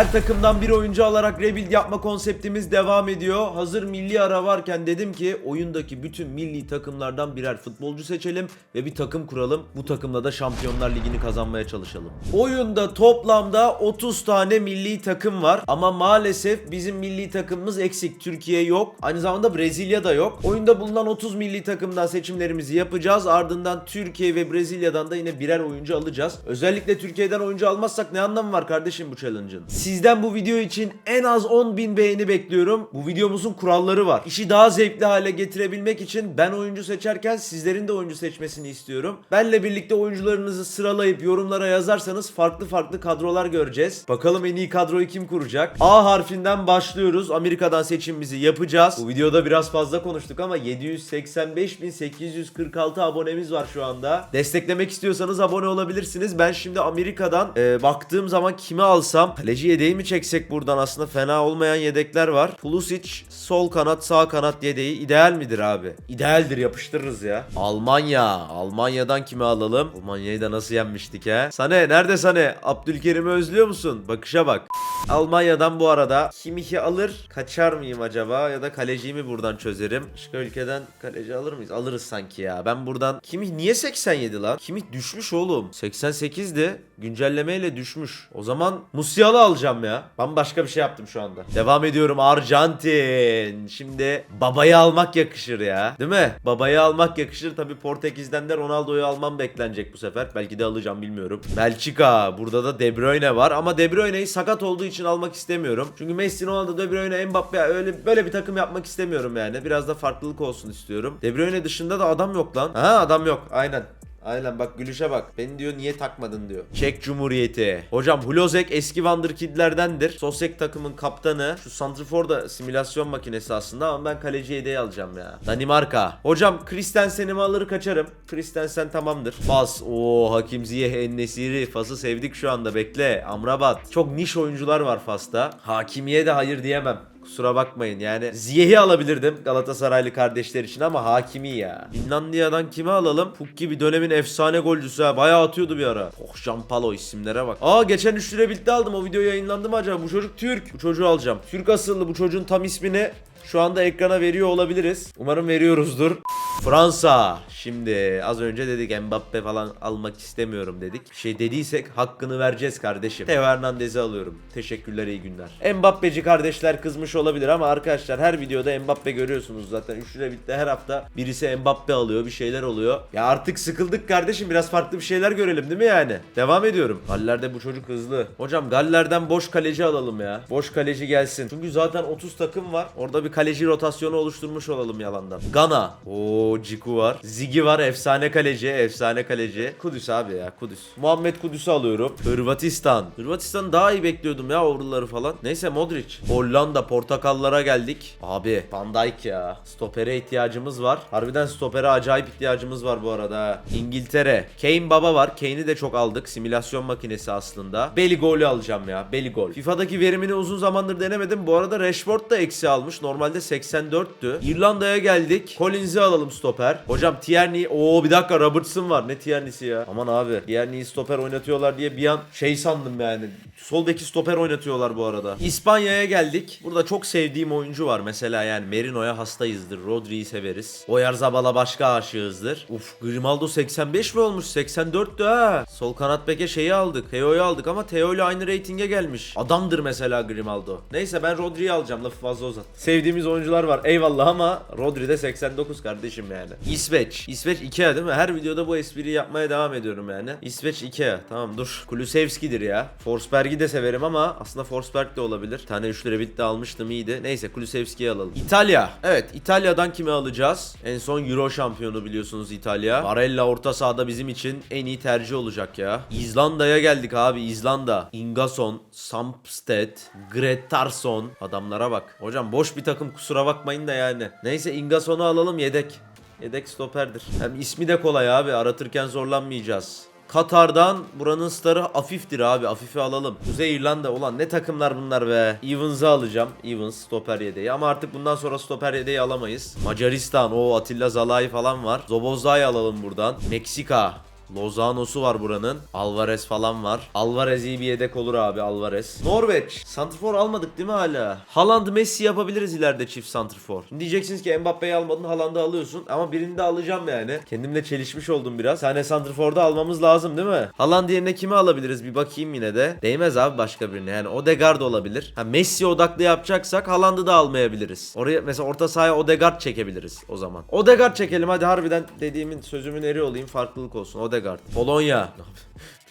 Her takımdan bir oyuncu alarak rebuild yapma konseptimiz devam ediyor. Hazır milli ara varken dedim ki oyundaki bütün milli takımlardan birer futbolcu seçelim ve bir takım kuralım. Bu takımla da Şampiyonlar Ligi'ni kazanmaya çalışalım. Oyunda toplamda 30 tane milli takım var ama maalesef bizim milli takımımız eksik. Türkiye yok. Aynı zamanda Brezilya da yok. Oyunda bulunan 30 milli takımdan seçimlerimizi yapacağız. Ardından Türkiye ve Brezilya'dan da yine birer oyuncu alacağız. Özellikle Türkiye'den oyuncu almazsak ne anlamı var kardeşim bu challenge'ın? Sizden bu video için en az 10.000 beğeni bekliyorum. Bu videomuzun kuralları var. İşi daha zevkli hale getirebilmek için ben oyuncu seçerken sizlerin de oyuncu seçmesini istiyorum. Benle birlikte oyuncularınızı sıralayıp yorumlara yazarsanız farklı farklı kadrolar göreceğiz. Bakalım en iyi kadroyu kim kuracak? A harfinden başlıyoruz. Amerika'dan seçimimizi yapacağız. Bu videoda biraz fazla konuştuk ama 785.846 abonemiz var şu anda. Desteklemek istiyorsanız abone olabilirsiniz. Ben şimdi Amerika'dan e, baktığım zaman kimi alsam kaleci yedeği mi çeksek buradan aslında fena olmayan yedekler var. Pulisic sol kanat sağ kanat yedeği ideal midir abi? İdealdir yapıştırırız ya. Almanya. Almanya'dan kimi alalım? Almanya'yı da nasıl yenmiştik he? Sane nerede Sane? Abdülkerim'i özlüyor musun? Bakışa bak. Almanya'dan bu arada Kimmich'i alır. Kaçar mıyım acaba? Ya da kaleciyi mi buradan çözerim? Başka ülkeden kaleci alır mıyız? Alırız sanki ya. Ben buradan... Kimmich niye 87 lan? Kimmich düşmüş oğlum. 88'di. Güncellemeyle düşmüş. O zaman Musiala alacağım ya. Ben başka bir şey yaptım şu anda. Devam ediyorum. Arjantin. Şimdi babayı almak yakışır ya. Değil mi? Babayı almak yakışır. Tabi Portekiz'den de Ronaldo'yu almam beklenecek bu sefer. Belki de alacağım bilmiyorum. Belçika. Burada da De Bruyne var. Ama De Bruyne'yi sakat olduğu için almak istemiyorum. Çünkü Messi, Ronaldo, De Bruyne, Mbappe öyle böyle bir takım yapmak istemiyorum yani. Biraz da farklılık olsun istiyorum. De Bruyne dışında da adam yok lan. Ha adam yok. Aynen. Aynen bak gülüşe bak. Beni diyor niye takmadın diyor. Çek Cumhuriyeti. Hocam Hulozek eski Wonderkid'lerdendir. Sosek takımın kaptanı. Şu Santrifor da simülasyon makinesi aslında ama ben kaleci yedeği alacağım ya. Danimarka. Hocam Christensen'i mi alır kaçarım. Christensen tamamdır. Fas. Oo Hakim Ziyeh En-Nesiri. Fas'ı sevdik şu anda bekle. Amrabat. Çok niş oyuncular var Fas'ta. Hakimiye de hayır diyemem. Kusura bakmayın yani Ziyeh'i alabilirdim Galatasaraylı kardeşler için ama Hakimi ya. Finlandiya'dan kimi alalım? Pukki bir dönemin efsane golcüsü ha. Bayağı atıyordu bir ara. Oh Jean-Palo isimlere bak. Aa geçen 3 lira birlikte aldım. O video yayınlandı mı acaba? Bu çocuk Türk. Bu çocuğu alacağım. Türk asıllı bu çocuğun tam ismini şu anda ekrana veriyor olabiliriz. Umarım veriyoruzdur. Fransa. Şimdi az önce dedik Mbappe falan almak istemiyorum dedik. Bir şey dediysek hakkını vereceğiz kardeşim. Teo Hernandez'i alıyorum. Teşekkürler iyi günler. Mbappeci kardeşler kızmış olabilir ama arkadaşlar her videoda Mbappe görüyorsunuz zaten. Üçlü bitti her hafta birisi Mbappe alıyor bir şeyler oluyor. Ya artık sıkıldık kardeşim biraz farklı bir şeyler görelim değil mi yani? Devam ediyorum. Galler'de bu çocuk hızlı. Hocam Galler'den boş kaleci alalım ya. Boş kaleci gelsin. Çünkü zaten 30 takım var. Orada bir kaleci rotasyonu oluşturmuş olalım yalandan. Gana. Oo Ciku var. Zigi var. Efsane kaleci. Efsane kaleci. Kudüs abi ya. Kudüs. Muhammed Kudüs'ü alıyorum. Hırvatistan. Hırvatistan daha iyi bekliyordum ya overları falan. Neyse Modric. Hollanda. Portakallara geldik. Abi Van Dijk ya. Stopere ihtiyacımız var. Harbiden stopere acayip ihtiyacımız var bu arada. İngiltere. Kane baba var. Kane'i de çok aldık. Simülasyon makinesi aslında. Belly golü alacağım ya. Belly gol. FIFA'daki verimini uzun zamandır denemedim. Bu arada Rashford da eksi almış. Normalde 84'tü. İrlanda'ya geldik. Collins'i alalım stoper. Hocam Tierney. Oo bir dakika Robertson var. Ne Tierney'si ya? Aman abi. Tierney'i stoper oynatıyorlar diye bir an şey sandım yani. Sol beki stoper oynatıyorlar bu arada. İspanya'ya geldik. Burada çok sevdiğim oyuncu var. Mesela yani Merino'ya hastayızdır. Rodri'yi severiz. Oyarzabala başka aşığızdır. Uf Grimaldo 85 mi olmuş? 84'tü ha. Sol kanat beke şeyi aldık. Teo'yu aldık ama Teo ile aynı reytinge gelmiş. Adamdır mesela Grimaldo. Neyse ben Rodri'yi alacağım. Lafı fazla uzat. Sevdiğimiz oyuncular var. Eyvallah ama Rodri de 89 kardeşim yani. İsveç. İsveç Ikea değil mi? Her videoda bu espriyi yapmaya devam ediyorum yani. İsveç Ikea. Tamam dur. Kulusevski'dir ya. Forsberg'i de severim ama aslında Forsberg de olabilir. Tane 3 lira bitti almıştım iyiydi. Neyse Kulusevski'yi alalım. İtalya. Evet İtalya'dan kimi alacağız? En son Euro şampiyonu biliyorsunuz İtalya. Barella orta sahada bizim için en iyi tercih olacak ya. İzlanda'ya geldik abi İzlanda. Ingason, Sampsted, Gretarsson. Adamlara bak. Hocam boş bir takım kusura bakmayın da yani. Neyse Ingason'u alalım yedek. Yedek stoperdir. Hem ismi de kolay abi. Aratırken zorlanmayacağız. Katar'dan buranın starı Afif'tir abi. Afif'i alalım. Kuzey İrlanda olan ne takımlar bunlar be. Evans'ı alacağım. Evans stoper yedeği. Ama artık bundan sonra stoper yedeği alamayız. Macaristan. o Atilla Zalai falan var. Zobozlai alalım buradan. Meksika. Lozano'su var buranın. Alvarez falan var. Alvarez iyi bir yedek olur abi Alvarez. Norveç. Santrfor almadık değil mi hala? Haaland Messi yapabiliriz ileride çift santrfor. Diyeceksiniz ki Mbappe'yi almadın Haaland'ı alıyorsun. Ama birini de alacağım yani. Kendimle çelişmiş oldum biraz. Tane santrforda almamız lazım değil mi? Haaland yerine kimi alabiliriz bir bakayım yine de. Değmez abi başka birine. Yani Odegaard olabilir. Ha Messi odaklı yapacaksak Haaland'ı da almayabiliriz. Oraya mesela orta sahaya Odegaard çekebiliriz o zaman. Odegaard çekelim hadi harbiden dediğimin sözümün eri olayım farklılık olsun. Odegaard. Polonya.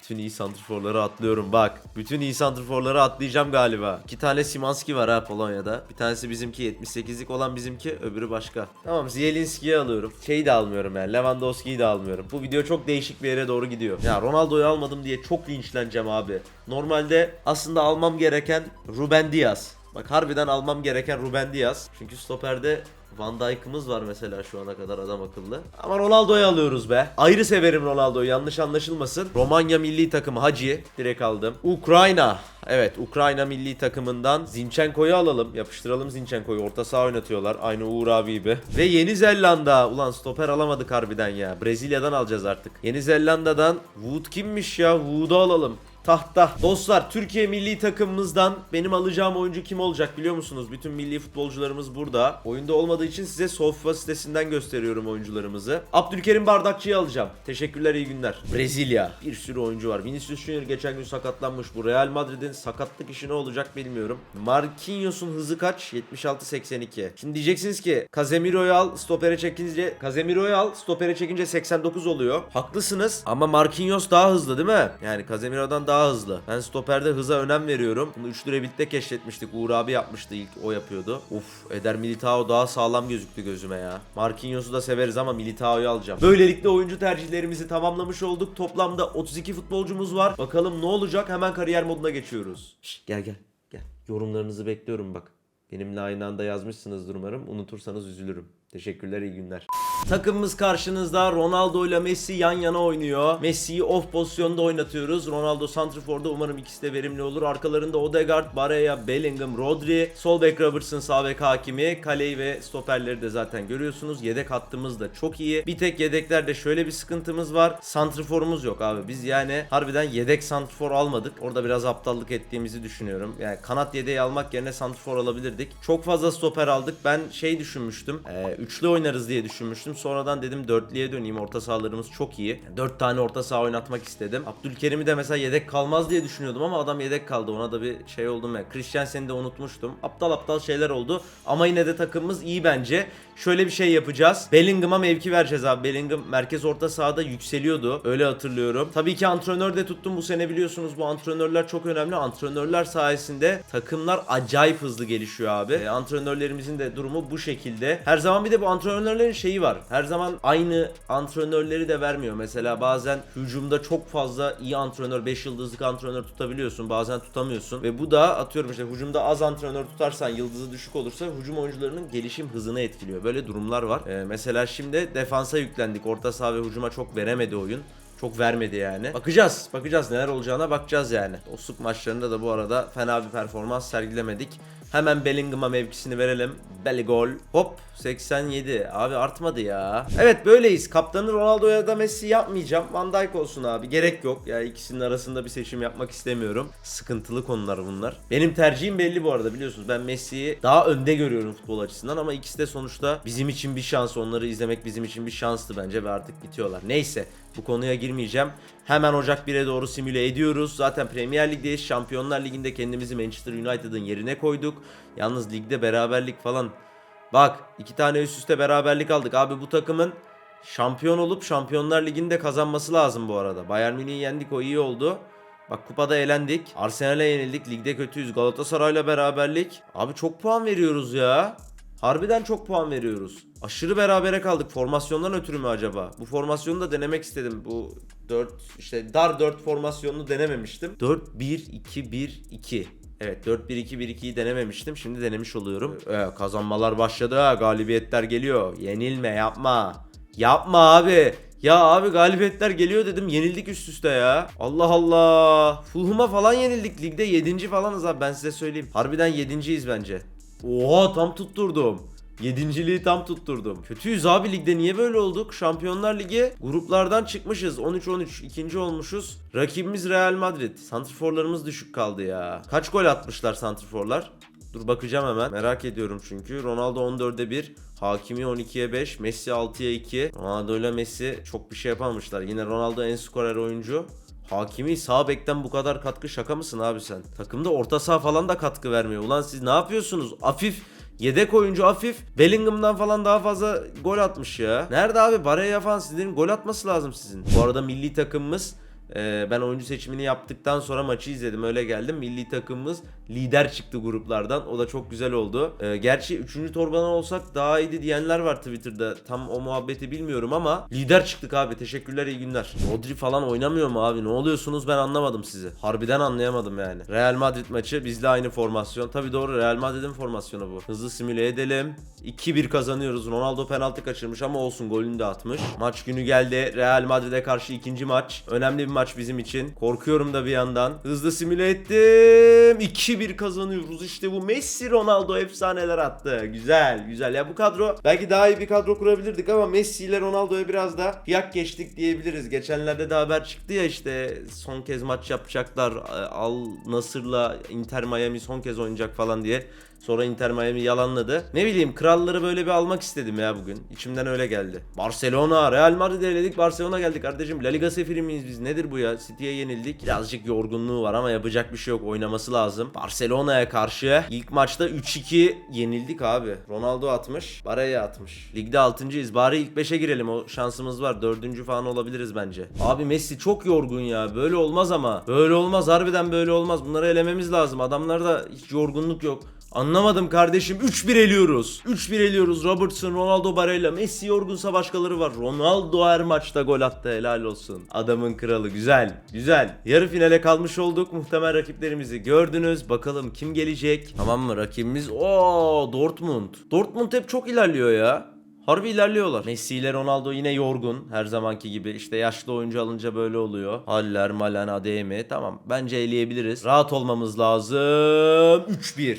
Bütün iyi santrforları atlıyorum bak. Bütün iyi santrforları atlayacağım galiba. İki tane Simanski var ha Polonya'da. Bir tanesi bizimki 78'lik olan bizimki öbürü başka. Tamam Zielinski'yi alıyorum. Şeyi de almıyorum yani Lewandowski'yi de almıyorum. Bu video çok değişik bir yere doğru gidiyor. Ya Ronaldo'yu almadım diye çok linçleneceğim abi. Normalde aslında almam gereken Ruben Diaz. Bak harbiden almam gereken Ruben Diaz. Çünkü stoperde Van Dijk'ımız var mesela şu ana kadar adam akıllı. Ama Ronaldo'yu alıyoruz be. Ayrı severim Ronaldo'yu yanlış anlaşılmasın. Romanya milli takımı Hacı direkt aldım. Ukrayna. Evet Ukrayna milli takımından Zinchenko'yu alalım. Yapıştıralım Zinchenko'yu. Orta saha oynatıyorlar. Aynı Uğur abi gibi. Ve Yeni Zelanda. Ulan stoper alamadık harbiden ya. Brezilya'dan alacağız artık. Yeni Zelanda'dan Wood kimmiş ya? Wood'u alalım tahta. Dostlar Türkiye milli takımımızdan benim alacağım oyuncu kim olacak biliyor musunuz? Bütün milli futbolcularımız burada. Oyunda olmadığı için size Sofa sitesinden gösteriyorum oyuncularımızı. Abdülkerim Bardakçı'yı alacağım. Teşekkürler iyi günler. Brezilya. Bir sürü oyuncu var. Vinicius Junior geçen gün sakatlanmış. Bu Real Madrid'in sakatlık işi ne olacak bilmiyorum. Marquinhos'un hızı kaç? 76-82. Şimdi diyeceksiniz ki Casemiro'yu al stopere çekince Casemiro'yu al stopere çekince 89 oluyor. Haklısınız ama Marquinhos daha hızlı değil mi? Yani Casemiro'dan daha hızlı. Ben stoperde hıza önem veriyorum. Bunu 3 lira birlikte keşfetmiştik. Uğur abi yapmıştı ilk o yapıyordu. Uf Eder Militao daha sağlam gözüktü gözüme ya. Marquinhos'u da severiz ama Militao'yu alacağım. Böylelikle oyuncu tercihlerimizi tamamlamış olduk. Toplamda 32 futbolcumuz var. Bakalım ne olacak? Hemen kariyer moduna geçiyoruz. Şş, gel gel gel. Yorumlarınızı bekliyorum bak. Benimle aynı anda yazmışsınızdır umarım. Unutursanız üzülürüm. Teşekkürler iyi günler. Takımımız karşınızda Ronaldo ile Messi yan yana oynuyor. Messi'yi off pozisyonda oynatıyoruz. Ronaldo santrforda umarım ikisi de verimli olur. Arkalarında Odegaard, Barella, Bellingham, Rodri, sol bek Robertson, sağ bek Hakimi, kaleyi ve stoperleri de zaten görüyorsunuz. Yedek hattımız da çok iyi. Bir tek yedeklerde şöyle bir sıkıntımız var. Santrforumuz yok abi. Biz yani harbiden yedek santrfor almadık. Orada biraz aptallık ettiğimizi düşünüyorum. Yani kanat yedeği almak yerine santrfor alabilirdik. Çok fazla stoper aldık. Ben şey düşünmüştüm. Ee, üçlü oynarız diye düşünmüştüm. Sonradan dedim dörtlüye döneyim. Orta sahalarımız çok iyi. Dört tane orta saha oynatmak istedim. Abdülkerim'i de mesela yedek kalmaz diye düşünüyordum ama adam yedek kaldı. Ona da bir şey oldum ya. Christiansen'i de unutmuştum. Aptal aptal şeyler oldu. Ama yine de takımımız iyi bence. Şöyle bir şey yapacağız. Bellingham'a mevki vereceğiz abi. Bellingham merkez orta sahada yükseliyordu. Öyle hatırlıyorum. Tabii ki antrenör de tuttum bu sene biliyorsunuz. Bu antrenörler çok önemli. Antrenörler sayesinde takımlar acayip hızlı gelişiyor abi. Ee, antrenörlerimizin de durumu bu şekilde. Her zaman bir de bu antrenörlerin şeyi var. Her zaman aynı antrenörleri de vermiyor. Mesela bazen hücumda çok fazla iyi antrenör, 5 yıldızlık antrenör tutabiliyorsun. Bazen tutamıyorsun. Ve bu da atıyorum işte hücumda az antrenör tutarsan, yıldızı düşük olursa hücum oyuncularının gelişim hızını etkiliyor. Böyle durumlar var. Ee, mesela şimdi defansa yüklendik. Orta saha ve hücuma çok veremedi oyun. Çok vermedi yani. Bakacağız. Bakacağız neler olacağına bakacağız yani. Dostluk maçlarında da bu arada fena bir performans sergilemedik. Hemen Bellingham'a mevkisini verelim. Belly gol. Hop 87. Abi artmadı ya. Evet böyleyiz. Kaptanı Ronaldo ya da Messi yapmayacağım. Van Dijk olsun abi. Gerek yok. Ya ikisinin arasında bir seçim yapmak istemiyorum. Sıkıntılı konular bunlar. Benim tercihim belli bu arada biliyorsunuz. Ben Messi'yi daha önde görüyorum futbol açısından ama ikisi de sonuçta bizim için bir şans. Onları izlemek bizim için bir şanstı bence ve artık bitiyorlar. Neyse bu konuya girmeyeceğim. Hemen Ocak 1'e doğru simüle ediyoruz. Zaten Premier Lig'deyiz. Şampiyonlar Ligi'nde kendimizi Manchester United'ın yerine koyduk. Yalnız ligde beraberlik falan Bak iki tane üst üste beraberlik aldık. Abi bu takımın şampiyon olup Şampiyonlar Ligi'nde kazanması lazım bu arada. Bayern Münih'i yendik o iyi oldu. Bak kupada elendik. Arsenal'e yenildik. Ligde kötüyüz. Galatasaray'la beraberlik. Abi çok puan veriyoruz ya. Harbiden çok puan veriyoruz. Aşırı berabere kaldık. Formasyondan ötürü mü acaba? Bu formasyonu da denemek istedim. Bu 4 işte dar 4 formasyonunu denememiştim. 4 1 2 1 2. Evet 4-1-2-1-2'yi denememiştim. Şimdi denemiş oluyorum. Ee, kazanmalar başladı. Galibiyetler geliyor. Yenilme yapma. Yapma abi. Ya abi galibiyetler geliyor dedim. Yenildik üst üste ya. Allah Allah. Fulham'a falan yenildik. Ligde 7. falanız abi ben size söyleyeyim. Harbiden 7.yiz bence. Oha tam tutturdum. Yedinciliği tam tutturdum. Kötüyüz abi ligde niye böyle olduk? Şampiyonlar Ligi gruplardan çıkmışız. 13-13 ikinci olmuşuz. Rakibimiz Real Madrid. Santrforlarımız düşük kaldı ya. Kaç gol atmışlar santrforlar? Dur bakacağım hemen. Merak ediyorum çünkü. Ronaldo 14'e 1. Hakimi 12'ye 5. Messi 6'ya 2. Ronaldo ile Messi çok bir şey yapamamışlar. Yine Ronaldo en skorer oyuncu. Hakimi sağ bekten bu kadar katkı şaka mısın abi sen? Takımda orta saha falan da katkı vermiyor. Ulan siz ne yapıyorsunuz? Afif Yedek oyuncu Afif Bellingham'dan falan daha fazla gol atmış ya. Nerede abi? Baraya falan sizlerin gol atması lazım sizin. Bu arada milli takımımız e, ben oyuncu seçimini yaptıktan sonra maçı izledim öyle geldim. Milli takımımız lider çıktı gruplardan. O da çok güzel oldu. E, gerçi 3. torbadan olsak daha iyiydi diyenler var Twitter'da. Tam o muhabbeti bilmiyorum ama lider çıktık abi. Teşekkürler iyi günler. Rodri falan oynamıyor mu abi? Ne oluyorsunuz ben anlamadım sizi. Harbiden anlayamadım yani. Real Madrid maçı bizle aynı formasyon. Tabii doğru Real Madrid'in formasyonu bu. Hızlı simüle edelim. 2-1 kazanıyoruz. Ronaldo penaltı kaçırmış ama olsun golünü de atmış. Maç günü geldi. Real Madrid'e karşı ikinci maç. Önemli bir maç bizim için. Korkuyorum da bir yandan. Hızlı simüle ettim. 2-1 kazanıyoruz. İşte bu Messi Ronaldo efsaneler attı. Güzel güzel. Ya bu kadro belki daha iyi bir kadro kurabilirdik ama Messi ile Ronaldo'ya biraz da yak geçtik diyebiliriz. Geçenlerde de haber çıktı ya işte son kez maç yapacaklar. Al Nasır'la Inter Miami son kez oynayacak falan diye. Sonra Inter Miami yalanladı. Ne bileyim kralları böyle bir almak istedim ya bugün. İçimden öyle geldi. Barcelona, Real Madrid eledik. Barcelona geldik kardeşim. La Liga sefiri miyiz biz? Nedir bu ya? City'ye yenildik. Birazcık yorgunluğu var ama yapacak bir şey yok. Oynaması lazım. Barcelona'ya karşı ilk maçta 3-2 yenildik abi. Ronaldo atmış. Baraya atmış. Ligde 6.'yız. Bari ilk 5'e girelim. O şansımız var. 4. falan olabiliriz bence. Abi Messi çok yorgun ya. Böyle olmaz ama. Böyle olmaz. Harbiden böyle olmaz. Bunları elememiz lazım. Adamlarda hiç yorgunluk yok. Anlamadım kardeşim. 3-1 eliyoruz. 3-1 eliyoruz. Robertson, Ronaldo, Barella. Messi yorgunsa başkaları var. Ronaldo her maçta gol attı. Helal olsun. Adamın kralı. Güzel. Güzel. Yarı finale kalmış olduk. Muhtemel rakiplerimizi gördünüz. Bakalım kim gelecek? Tamam mı? Rakibimiz o Dortmund. Dortmund hep çok ilerliyor ya. Harbi ilerliyorlar. Messi ile Ronaldo yine yorgun her zamanki gibi. İşte yaşlı oyuncu alınca böyle oluyor. Haller, Malen, ADM tamam. Bence eleyebiliriz. Rahat olmamız lazım. 3-1.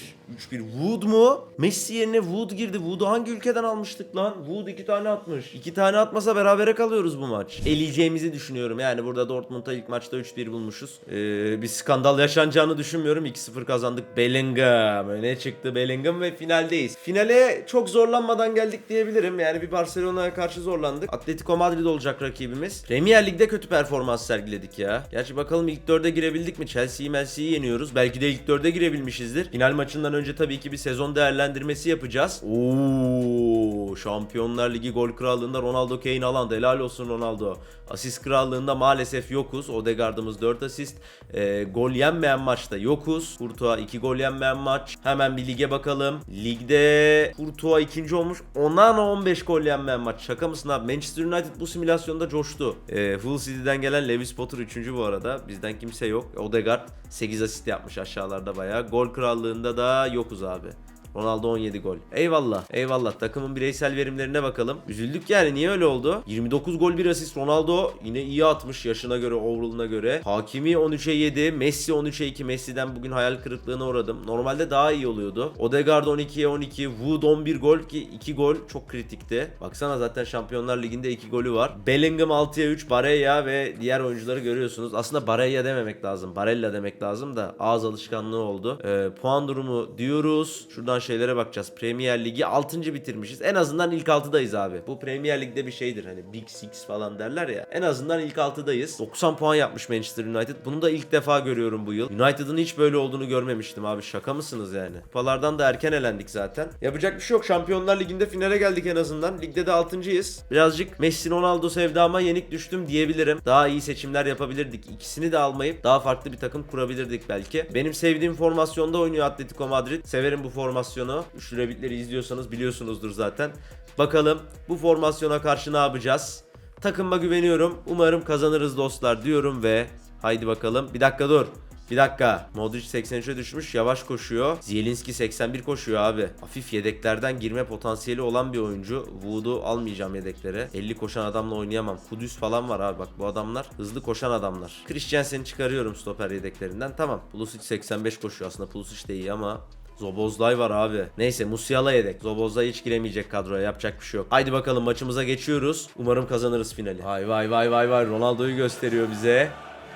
3-1 Wood mu? Messi yerine Wood girdi. Wood'u hangi ülkeden almıştık lan? Wood iki tane atmış. İki tane atmasa berabere kalıyoruz bu maç. Eleyeceğimizi düşünüyorum. Yani burada Dortmund'a ilk maçta 3-1 bulmuşuz. Ee, bir skandal yaşanacağını düşünmüyorum. 2-0 kazandık. Bellingham. Öne çıktı Bellingham ve finaldeyiz. Finale çok zorlanmadan geldik diyebilirim. Yani bir Barcelona'ya karşı zorlandık. Atletico Madrid olacak rakibimiz. Premier Lig'de kötü performans sergiledik ya. Gerçi bakalım ilk dörde girebildik mi? Chelsea'yi Chelsea'yi yeniyoruz. Belki de ilk dörde girebilmişizdir. Final maçından önce tabii ki bir sezon değerlendirmesi yapacağız. Oo, Şampiyonlar Ligi gol krallığında Ronaldo Kane alan helal olsun Ronaldo. Asist krallığında maalesef yokuz. Odegaard'ımız 4 asist. Ee, gol yenmeyen maçta yokuz. Courtois 2 gol yenmeyen maç. Hemen bir lige bakalım. Ligde Courtois ikinci olmuş. Onana 15 gol yenmeyen maç. Şaka mısın abi? Manchester United bu simülasyonda coştu. Ee, Hull City'den gelen Lewis Potter 3. bu arada. Bizden kimse yok. Odegaard 8 asist yapmış aşağılarda bayağı. Gol krallığında da yokuz abi. Ronaldo 17 gol. Eyvallah. Eyvallah. Takımın bireysel verimlerine bakalım. Üzüldük yani. Niye öyle oldu? 29 gol 1 asist. Ronaldo yine iyi atmış yaşına göre, overall'ına göre. Hakimi 13'e 7. Messi 13'e 2. Messi'den bugün hayal kırıklığına uğradım. Normalde daha iyi oluyordu. Odegaard 12'ye 12. Wood 11 gol ki 2 gol çok kritikti. Baksana zaten Şampiyonlar Ligi'nde 2 golü var. Bellingham 6'ya 3. Barella ve diğer oyuncuları görüyorsunuz. Aslında Barella dememek lazım. Barella demek lazım da ağız alışkanlığı oldu. Ee, puan durumu diyoruz. Şuradan şeylere bakacağız. Premier Ligi 6. bitirmişiz. En azından ilk 6'dayız abi. Bu Premier Lig'de bir şeydir hani Big Six falan derler ya. En azından ilk 6'dayız. 90 puan yapmış Manchester United. Bunu da ilk defa görüyorum bu yıl. United'ın hiç böyle olduğunu görmemiştim abi. Şaka mısınız yani? Kupalardan da erken elendik zaten. Yapacak bir şey yok. Şampiyonlar Ligi'nde finale geldik en azından. Ligde de 6.yız. Birazcık Messi Ronaldo sevdama yenik düştüm diyebilirim. Daha iyi seçimler yapabilirdik. İkisini de almayıp daha farklı bir takım kurabilirdik belki. Benim sevdiğim formasyonda oynuyor Atletico Madrid. Severim bu formasyonu. Üçlü Rabbit'leri izliyorsanız biliyorsunuzdur zaten. Bakalım bu formasyona karşı ne yapacağız? Takıma güveniyorum. Umarım kazanırız dostlar diyorum ve haydi bakalım. Bir dakika dur. Bir dakika. Modric 83'e düşmüş. Yavaş koşuyor. Zielinski 81 koşuyor abi. Hafif yedeklerden girme potansiyeli olan bir oyuncu. Wood'u almayacağım yedeklere. 50 koşan adamla oynayamam. Kudüs falan var abi. Bak bu adamlar hızlı koşan adamlar. Christiansen'i çıkarıyorum stoper yedeklerinden. Tamam. Pulisic 85 koşuyor. Aslında Pulisic de iyi ama Zobozlay var abi. Neyse Musiala yedek. Zobozlay hiç giremeyecek kadroya. Yapacak bir şey yok. Haydi bakalım maçımıza geçiyoruz. Umarım kazanırız finali. Vay vay vay vay vay. Ronaldo'yu gösteriyor bize.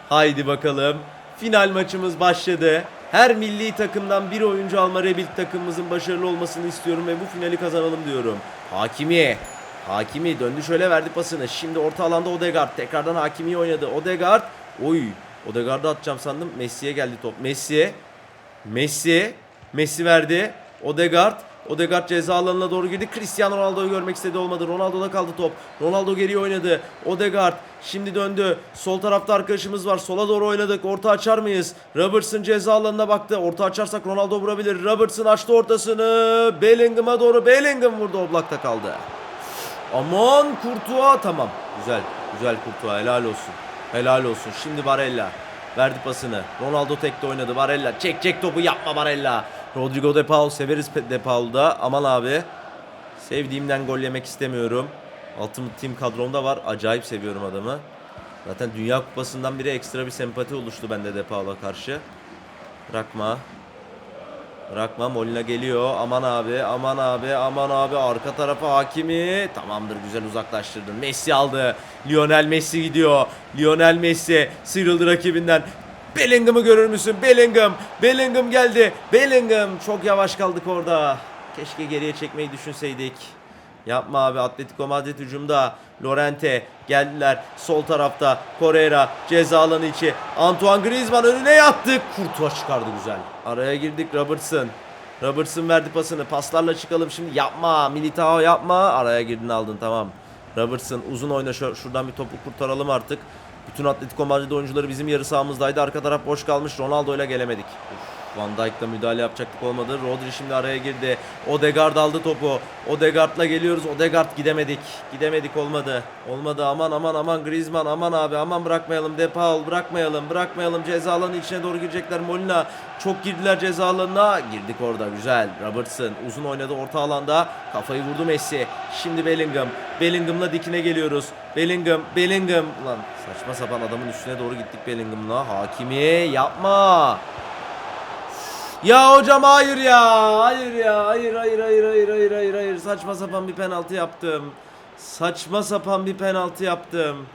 Haydi bakalım. Final maçımız başladı. Her milli takımdan bir oyuncu alma rebuild takımımızın başarılı olmasını istiyorum ve bu finali kazanalım diyorum. Hakimi. Hakimi döndü şöyle verdi pasını. Şimdi orta alanda Odegaard. Tekrardan Hakimi oynadı. Odegaard. Oy. Odegaard'ı atacağım sandım. Messi'ye geldi top. Messi. Messi. Messi verdi. Odegaard. Odegaard ceza alanına doğru girdi. Cristiano Ronaldo'yu görmek istedi olmadı. Ronaldo'da kaldı top. Ronaldo geriye oynadı. Odegaard şimdi döndü. Sol tarafta arkadaşımız var. Sola doğru oynadık. Orta açar mıyız? Robertson ceza alanına baktı. Orta açarsak Ronaldo vurabilir. Robertson açtı ortasını. Bellingham'a doğru. Bellingham vurdu. Oblak'ta kaldı. Aman Kurtuğa tamam. Güzel. Güzel Kurtuğa. Helal olsun. Helal olsun. Şimdi Barella. Verdi pasını. Ronaldo tekte oynadı. Barella. Çek çek topu yapma Barella. Rodrigo De Paul. Severiz De Paul'da. Aman abi. Sevdiğimden gol yemek istemiyorum. Ultimate Team kadromda var. Acayip seviyorum adamı. Zaten Dünya Kupası'ndan biri ekstra bir sempati oluştu bende De Paul'a karşı. Bırakma. Bırakma Molina geliyor. Aman abi, aman abi, aman abi. Arka tarafa hakimi. Tamamdır güzel uzaklaştırdın. Messi aldı. Lionel Messi gidiyor. Lionel Messi sıyrıldı rakibinden. Bellingham'ı görür müsün? Bellingham. Bellingham geldi. Bellingham. Çok yavaş kaldık orada. Keşke geriye çekmeyi düşünseydik. Yapma abi Atletico Madrid hücumda. Lorente geldiler. Sol tarafta Correira ceza alanı içi. Antoine Griezmann önüne yattı. Kurtuğa çıkardı güzel. Araya girdik Robertson. Robertson verdi pasını. Paslarla çıkalım şimdi. Yapma. Militao yapma. Araya girdin aldın tamam. Robertson uzun oyna Şur- şuradan bir topu kurtaralım artık. Bütün Atletico Madrid oyuncuları bizim yarı sahamızdaydı. Arka taraf boş kalmış. Ronaldo ile gelemedik. Uf. Van Dijk'la müdahale yapacaktık olmadı. Rodri şimdi araya girdi. Odegaard aldı topu. Odegaard'la geliyoruz. Odegaard gidemedik. Gidemedik olmadı. Olmadı aman aman aman Griezmann aman abi aman bırakmayalım. De Paul bırakmayalım. Bırakmayalım. Ceza içine doğru girecekler. Molina çok girdiler ceza alanına. Girdik orada güzel. Robertson uzun oynadı orta alanda. Kafayı vurdu Messi. Şimdi Bellingham. Bellingham'la dikine geliyoruz. Bellingham, Bellingham. Lan saçma sapan adamın üstüne doğru gittik Bellingham'la. Hakimi yapma. Ya hocam hayır ya. Hayır ya. Hayır hayır hayır hayır hayır hayır hayır. Saçma sapan bir penaltı yaptım. Saçma sapan bir penaltı yaptım.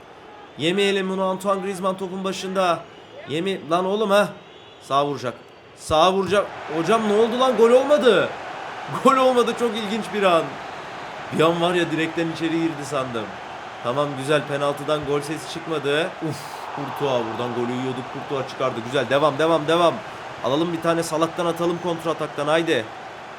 Yemeyelim bunu Antoine Griezmann topun başında. Yemi lan oğlum ha. Sağ vuracak. Sağ vuracak. Hocam ne oldu lan? Gol olmadı. Gol olmadı. Çok ilginç bir an. Bir an var ya direkten içeri girdi sandım. Tamam güzel penaltıdan gol sesi çıkmadı. Uf Kurtuğa buradan golü yiyorduk. Kurtuğa çıkardı. Güzel devam devam devam. Alalım bir tane salaktan atalım kontra ataktan haydi.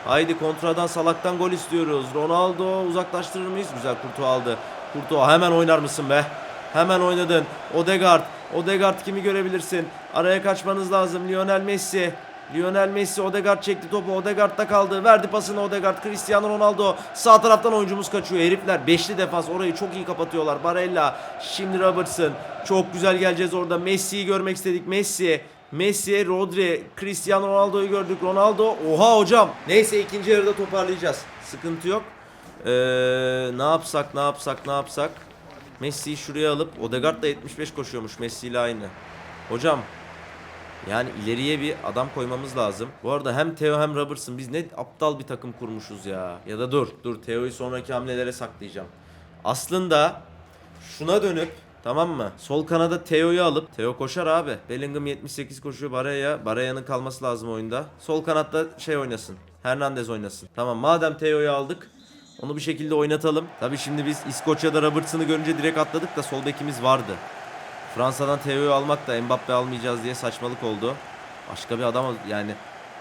Haydi kontradan salaktan gol istiyoruz. Ronaldo uzaklaştırır mıyız? Güzel Kurtuğa aldı. Kurtuğa hemen oynar mısın be? Hemen oynadın. Odegaard. Odegaard kimi görebilirsin? Araya kaçmanız lazım. Lionel Messi. Lionel Messi Odegaard çekti topu. Odegaard'da kaldı. Verdi pasını Odegaard. Cristiano Ronaldo. Sağ taraftan oyuncumuz kaçıyor. Herifler beşli defans. Orayı çok iyi kapatıyorlar. Barella. Şimdi Robertson. Çok güzel geleceğiz orada. Messi'yi görmek istedik. Messi. Messi, Rodri, Cristiano Ronaldo'yu gördük. Ronaldo. Oha hocam. Neyse ikinci yarıda toparlayacağız. Sıkıntı yok. Ee, ne yapsak, ne yapsak, ne yapsak? Messi'yi şuraya alıp Odegaard da 75 koşuyormuş Messi ile aynı. Hocam yani ileriye bir adam koymamız lazım. Bu arada hem Theo hem Robertson biz ne aptal bir takım kurmuşuz ya. Ya da dur dur Theo'yu sonraki hamlelere saklayacağım. Aslında şuna dönüp tamam mı? Sol kanada Theo'yu alıp Theo koşar abi. Bellingham 78 koşuyor Baraya. Baraya'nın kalması lazım oyunda. Sol kanatta şey oynasın. Hernandez oynasın. Tamam madem Theo'yu aldık onu bir şekilde oynatalım. Tabi şimdi biz İskoçya'da Robertson'ı görünce direkt atladık da sol bekimiz vardı. Fransa'dan Theo'yu almak da Mbappe almayacağız diye saçmalık oldu. Başka bir adam yani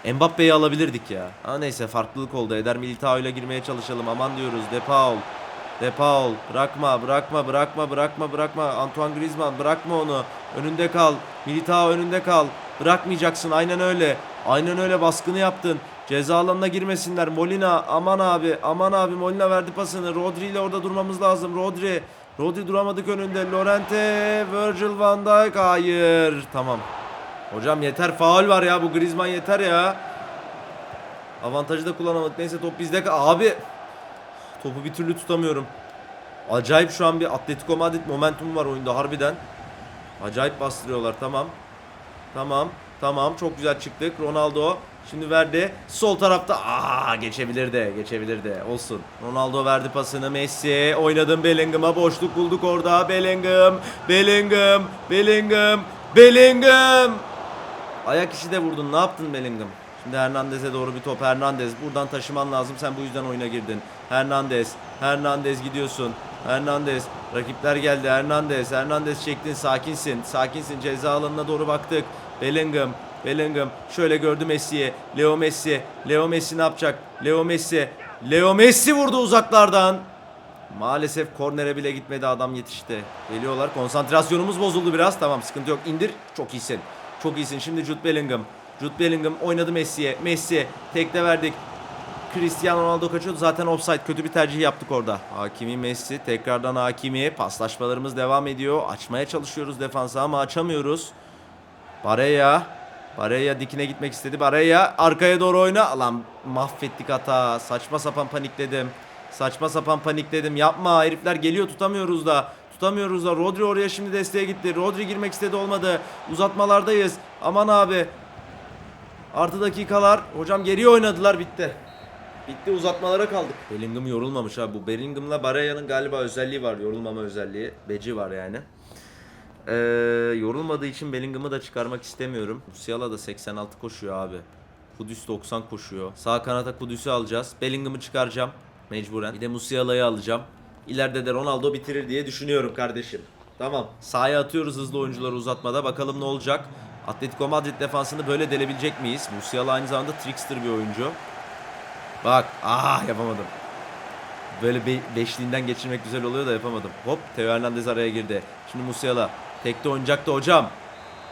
Mbappe'yi alabilirdik ya. Ama neyse farklılık oldu. Eder Militao ile girmeye çalışalım. Aman diyoruz. De Paul. De Paul. Bırakma, bırakma, bırakma, bırakma, bırakma. Antoine Griezmann bırakma onu. Önünde kal. Militao önünde kal. Bırakmayacaksın. Aynen öyle. Aynen öyle baskını yaptın. Ceza alanına girmesinler. Molina aman abi aman abi Molina verdi pasını. Rodri ile orada durmamız lazım. Rodri. Rodri duramadık önünde. Lorente, Virgil van Dijk. Hayır. Tamam. Hocam yeter faul var ya bu Griezmann yeter ya. Avantajı da kullanamadık. Neyse top bizde. Abi topu bir türlü tutamıyorum. Acayip şu an bir Atletico Madrid momentumu var oyunda harbiden. Acayip bastırıyorlar tamam. Tamam. Tamam çok güzel çıktık. Ronaldo. Şimdi verdi. Sol tarafta aa geçebilirdi. Geçebilirdi. Olsun. Ronaldo verdi pasını Messi. Oynadım Bellingham'a. Boşluk bulduk orada. Bellingham. Bellingham. Bellingham. Bellingham. Ayak içi de vurdun. Ne yaptın Bellingham? Şimdi Hernandez'e doğru bir top. Hernandez buradan taşıman lazım. Sen bu yüzden oyuna girdin. Hernandez. Hernandez gidiyorsun. Hernandez. Rakipler geldi. Hernandez. Hernandez çektin. Sakinsin. Sakinsin. Ceza alanına doğru baktık. Bellingham. Bellingham. Şöyle gördü Messi'ye. Leo Messi. Leo Messi ne yapacak? Leo Messi. Leo Messi vurdu uzaklardan. Maalesef kornere bile gitmedi adam yetişti. Geliyorlar. Konsantrasyonumuz bozuldu biraz. Tamam sıkıntı yok. İndir. Çok iyisin. Çok iyisin. Şimdi Jude Bellingham. Jude Bellingham oynadı Messi'ye. Messi. Tekte verdik. Cristiano Ronaldo kaçıyordu. Zaten offside. Kötü bir tercih yaptık orada. Hakimi Messi. Tekrardan Hakimi. Paslaşmalarımız devam ediyor. Açmaya çalışıyoruz defansı ama açamıyoruz. Barella. Barella dikine gitmek istedi. Barella arkaya doğru oyna. Lan mahvettik hata. Saçma sapan panikledim. Saçma sapan panikledim. Yapma herifler geliyor tutamıyoruz da. Tutamıyoruz da. Rodri oraya şimdi desteğe gitti. Rodri girmek istedi olmadı. Uzatmalardayız. Aman abi. Artı dakikalar. Hocam geriye oynadılar bitti. Bitti uzatmalara kaldık. Bellingham yorulmamış abi. Bu Bellingham'la Barella'nın galiba özelliği var. Yorulmama özelliği. Beci var yani. Ee, yorulmadığı için Bellingham'ı da çıkarmak istemiyorum. Musiala da 86 koşuyor abi. Kudüs 90 koşuyor. Sağ kanata Kudüs'ü alacağız. Bellingham'ı çıkaracağım mecburen. Bir de Musiala'yı alacağım. İleride de Ronaldo bitirir diye düşünüyorum kardeşim. Tamam. Sahaya atıyoruz hızlı oyuncuları uzatmada. Bakalım ne olacak. Atletico Madrid defansını böyle delebilecek miyiz? Musiala aynı zamanda trickster bir oyuncu. Bak. Ah yapamadım. Böyle be- beşliğinden geçirmek güzel oluyor da yapamadım. Hop Teo Hernandez araya girdi. Şimdi Musiala. Tekte oynayacaktı hocam.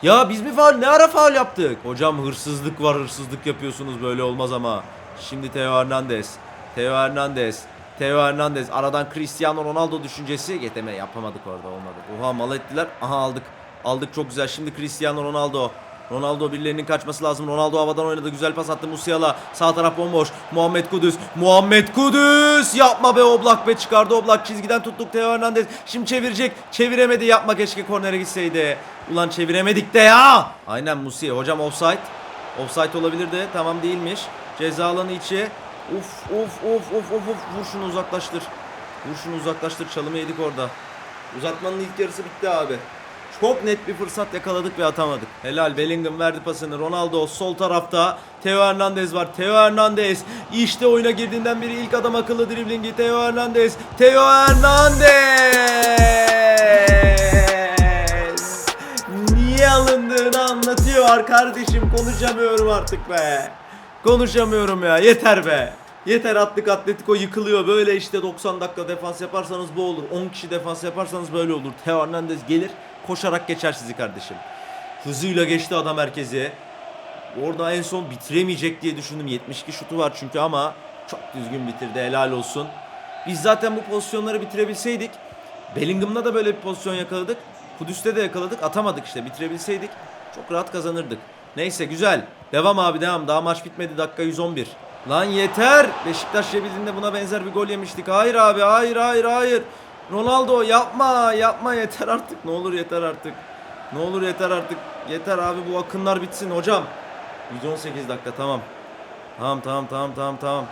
Ya biz mi faul? Ne ara faul yaptık? Hocam hırsızlık var hırsızlık yapıyorsunuz böyle olmaz ama. Şimdi Teo Hernandez. Teo Hernandez. Teo Hernandez. Aradan Cristiano Ronaldo düşüncesi. Geteme yapamadık orada olmadı. Oha mal ettiler. Aha aldık. Aldık çok güzel. Şimdi Cristiano Ronaldo. Ronaldo birilerinin kaçması lazım. Ronaldo havadan oynadı. Güzel pas attı Musiala. Sağ taraf bomboş. Muhammed Kudüs. Muhammed Kudüs. Yapma be Oblak be çıkardı Oblak. Çizgiden tuttuk Teo Hernandez. Şimdi çevirecek. Çeviremedi. Yapma keşke kornere gitseydi. Ulan çeviremedik de ya. Aynen Musi. Hocam offside. Offside olabilirdi. Tamam değilmiş. Ceza alanı içi. Uf uf uf uf uf uf. Vur şunu uzaklaştır. Vur şunu uzaklaştır. Çalımı yedik orada. Uzatmanın ilk yarısı bitti abi. Çok net bir fırsat yakaladık ve atamadık. Helal Bellingham verdi pasını. Ronaldo sol tarafta. Theo Hernandez var. Theo Hernandez. İşte oyuna girdiğinden beri ilk adam akıllı driblingi. Theo Hernandez. Theo Hernandez. Niye alındığını anlatıyor kardeşim. Konuşamıyorum artık be. Konuşamıyorum ya. Yeter be. Yeter attık Atletico yıkılıyor. Böyle işte 90 dakika defans yaparsanız bu olur. 10 kişi defans yaparsanız böyle olur. Theo Hernandez gelir koşarak geçer sizi kardeşim. Hızıyla geçti adam herkese. Orada en son bitiremeyecek diye düşündüm. 72 şutu var çünkü ama çok düzgün bitirdi. Helal olsun. Biz zaten bu pozisyonları bitirebilseydik Bellingham'da da böyle bir pozisyon yakaladık. Kudüs'te de yakaladık. Atamadık işte. Bitirebilseydik çok rahat kazanırdık. Neyse güzel. Devam abi devam. Daha maç bitmedi. Dakika 111. Lan yeter. Beşiktaş yebildiğinde buna benzer bir gol yemiştik. Hayır abi hayır hayır hayır. Ronaldo yapma yapma yeter artık. Ne olur yeter artık. Ne olur yeter artık. Yeter abi bu akınlar bitsin hocam. 118 dakika tamam. Tamam tamam tamam tamam tamam.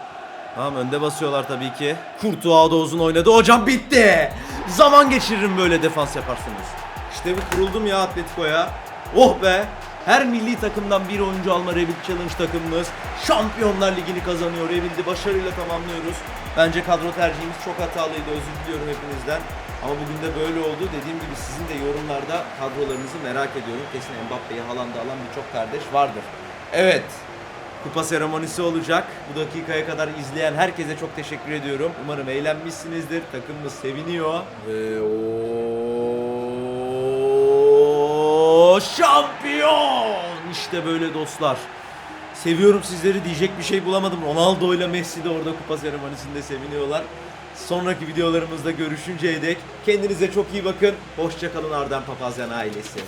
Tamam önde basıyorlar tabii ki. Kurtuğa da uzun oynadı. Hocam bitti. Zaman geçiririm böyle defans yaparsanız. İşte bir kuruldum ya Atletico'ya. Oh be. Her milli takımdan bir oyuncu alma Revit Challenge takımımız Şampiyonlar Ligi'ni kazanıyor. Revit'i başarıyla tamamlıyoruz. Bence kadro tercihimiz çok hatalıydı. Özür diliyorum hepinizden. Ama bugün de böyle oldu. Dediğim gibi sizin de yorumlarda kadrolarınızı merak ediyorum. Kesin Mbappe'yi Haaland'ı alan birçok kardeş vardır. Evet. Kupa seremonisi olacak. Bu dakikaya kadar izleyen herkese çok teşekkür ediyorum. Umarım eğlenmişsinizdir. Takımımız seviniyor. Ve o şampiyon! İşte böyle dostlar. Seviyorum sizleri diyecek bir şey bulamadım. Ronaldo ile Messi de orada kupa seremonisinde seviniyorlar. Sonraki videolarımızda görüşünceye dek kendinize çok iyi bakın. Hoşçakalın Arden Papazyan ailesi.